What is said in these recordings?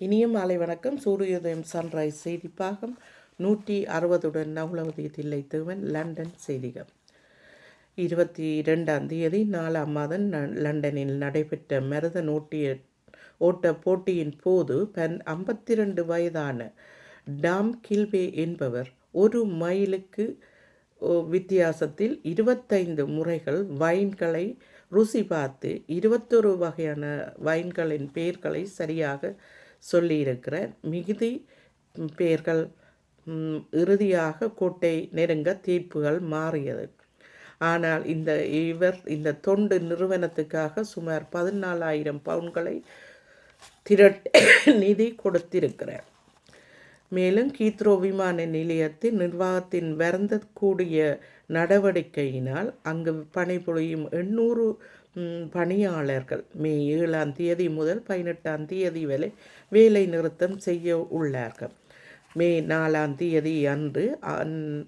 இனிய மாலை வணக்கம். சூரியோதயம் சன்ரைஸ் செய்தி பாகம் நூற்றி அறுபதுடன் நகுலவதி தில்லை தேவன் லண்டன் செய்திகள். இருபத்தி இரண்டாம் தேதி நாலாம் மாதம் லண்டனில் நடைபெற்ற மரத நோட்டிய ஓட்ட போட்டியின் போது பன் ஐம்பத்தி ரெண்டு வயதான டாம் கில்வே என்பவர் ஒரு மைலுக்கு வித்தியாசத்தில் இருபத்தைந்து முறைகள் வைன்களை ருசி பார்த்து இருபத்தொரு வகையான வைன்களின் பெயர்களை சரியாக சொல்லியிருக்கிறார். மிகுதி பெயர்கள் இறுதியாக கோட்டை நெருங்க தீர்ப்புகள் மாறியது. ஆனால் இந்த இவர் இந்த தொண்டு நிறுவனத்துக்காக சுமார் பதினாலாயிரம் பவுன்களை திரட்ட நிதி கொடுத்திருக்கிறார். மேலும் கீத்ரோ விமான நிலையத்தின் நிர்வாகத்தின் வருந்தக்கூடிய நடவடிக்கையினால் அங்கு பணிபுரியும் எண்ணூறு பணியாளர்கள். மே ஏழாம் தேதி முதல் பதினெட்டாம் தேதி வரை வேலை நிறுத்தம் செய்ய உள்ளார்கள். மே நாலாம் தேதி அன்று அந்-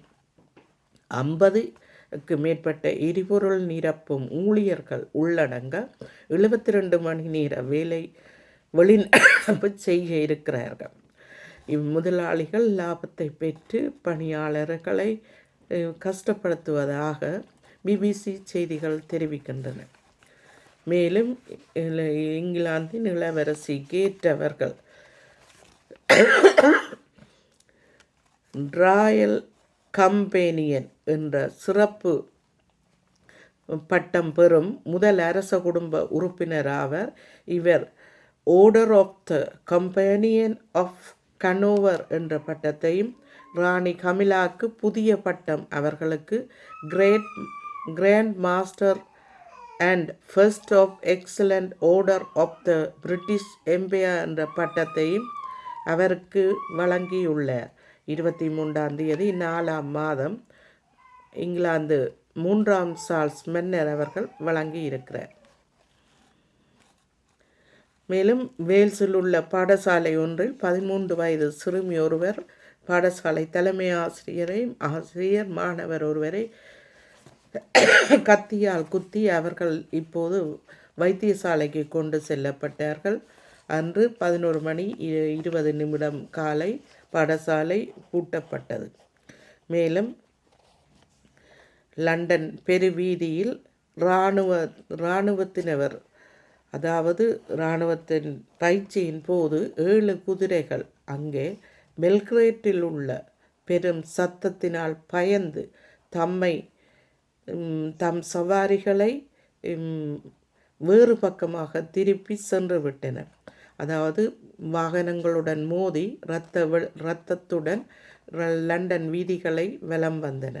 ஐம்பதுக்கு மேற்பட்ட எரிபொருள் நிரப்பும் ஊழியர்கள் உள்ளடங்க எழுபத்தி ரெண்டு மணி நேர வேலை வெளிநடப்பு செய்ய இருக்கிறார்கள். இம்முதலாளிகள் லாபத்தை பெற்று பணியாளர்களை கஷ்டப்படுத்துவதாக பிபிசி செய்திகள் தெரிவிக்கின்றன. மேலும் இங்கிலாந்தின் இளவரசிக்கு ஏற்றவர்கள் ராயல் கம்பேனியன் என்ற சிறப்பு பட்டம் பெறும் முதல் அரச குடும்ப உறுப்பினர் ஆவர் இவர். Order of the companion of Hanover என்ற பட்டத்தையும் ராணி கமிலாக்கு புதிய பட்டம் அவர்களுக்கு. Great grand master and first of excellent order of the British empire என்ற பட்டத்தையும் அவருக்கு வழங்கியுள்ளார். இருபத்தி மூன்றாம் தேதி நாலாம் மாதம் இங்கிலாந்து மூன்றாம் சார்ஸ் மென்னர் அவர்கள் வழங்கி இருக்கிறார். மேலும் வேல்ஸில் உள்ள பாடசாலை ஒன்றில் பதிமூன்று வயது சிறுமி ஒருவர் பாடசாலை தலைமை ஆசிரியரை ஆசிரியர் மாணவர் ஒருவரை கத்தியால் குத்தி அவர்கள் இப்போது வைத்தியசாலைக்கு கொண்டு செல்லப்பட்டார்கள். அன்று பதினோரு மணி இ- இருபது நிமிடம் காலை பாடசாலை பூட்டப்பட்டது. மேலும் லண்டன் பெருவீதியில் இராணுவ இராணுவத்தினவர் அதாவது இராணுவத்தின் பயிற்சியின் போது ஏழு குதிரைகள் அங்கே பெல்கிரேட்டில் உள்ள பெரும் சத்தத்தினால் பயந்து தம்மை தம் சவாரிகளை வேறு பக்கமாக திருப்பி சென்று விட்டனர். அதாவது வாகனங்களுடன் மோதி இரத்த இரத்தத்துடன் லண்டன் வீதிகளை வலம் வந்தன.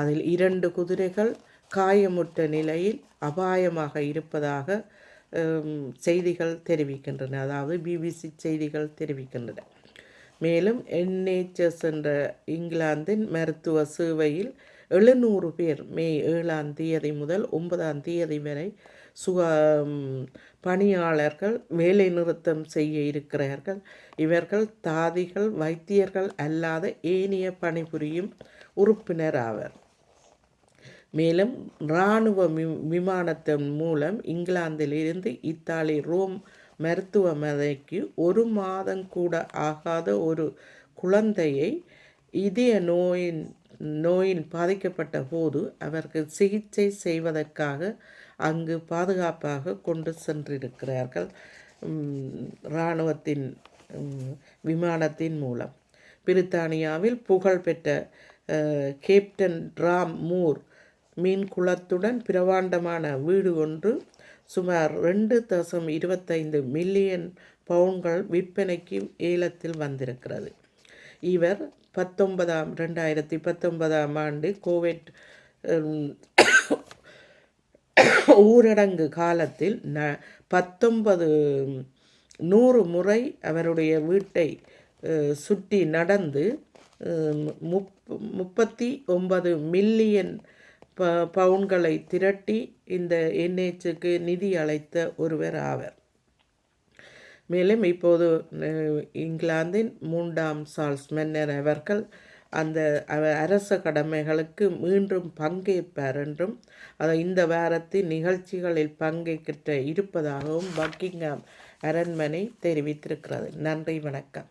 அதில் இரண்டு குதிரைகள் காயமுற்ற நிலையில் அபாயமாக இருப்பதாக செய்திகள் தெரிவிக்கின்றன. அதாவது பிபிசி செய்திகள் தெரிவிக்கின்றன. மேலும் என்ஹெச்எஸ் என்ற இங்கிலாந்தின் மருத்துவ சேவையில் எழுநூறு பேர் மே ஏழாம் தேதி முதல் ஒன்பதாம் தேதி வரை சுக பணியாளர்கள் வேலை நிறுத்தம் செய்ய இருக்கிறார்கள். இவர்கள் தாதிகள் வைத்தியர்கள் அல்லாத ஏனைய பணிபுரியும் உறுப்பினர் ஆவர். மேலும் இராணுவ வி- விமானத்தின் மூலம் இங்கிலாந்திலிருந்து இத்தாலி ரோம் மருத்துவமனைக்கு ஒரு மாதம் கூட ஆகாத ஒரு குழந்தையை இதய நோயின் நோயின் பாதிக்கப்பட்ட போது அவருக்கு சிகிச்சை செய்வதற்காக அங்கு பாதுகாப்பாக கொண்டு சென்றிருக்கிறார்கள். இராணுவத்தின் விமானத்தின் மூலம். பிரித்தானியாவில் புகழ்பெற்ற கேப்டன் ராம் மூர் மீன் குளத்துடன் வீடு ஒன்று சுமார் ரெண்டு தசம் இருபத்தைந்து மில்லியன் பவுன்கள் விற்பனைக்கு ஏலத்தில் வந்திருக்கிறது. இவர் பத்தொன்பதாம் ரெண்டாயிரத்தி பத்தொன்பதாம் ஆண்டு கோவிட் ஊரடங்கு காலத்தில் ந பத்தொன்பது நூறு முறை அவருடைய வீட்டை சுற்றி நடந்து முப் முப்பத்தி ஒன்பது மில்லியன் ப பவுன்களை திரட்டி இந்த என்ஹெச்சுக்கு நிதி அளித்த ஒருவர் ஆவர். மேலும் இப்போது இங்கிலாந்தின் மூன்றாம் சார்ல்ஸ் அவர்கள் அந்த அவ- அரச கடமைகளுக்கு மீண்டும் பங்கேற்பார் என்றும் அதை இந்த வாரத்தின் நிகழ்ச்சிகளில் பங்கேற்க இருப்பதாகவும் பக்கிங்ஹாம் அரண்மனை தெரிவித்திருக்கிறது. நன்றி வணக்கம்.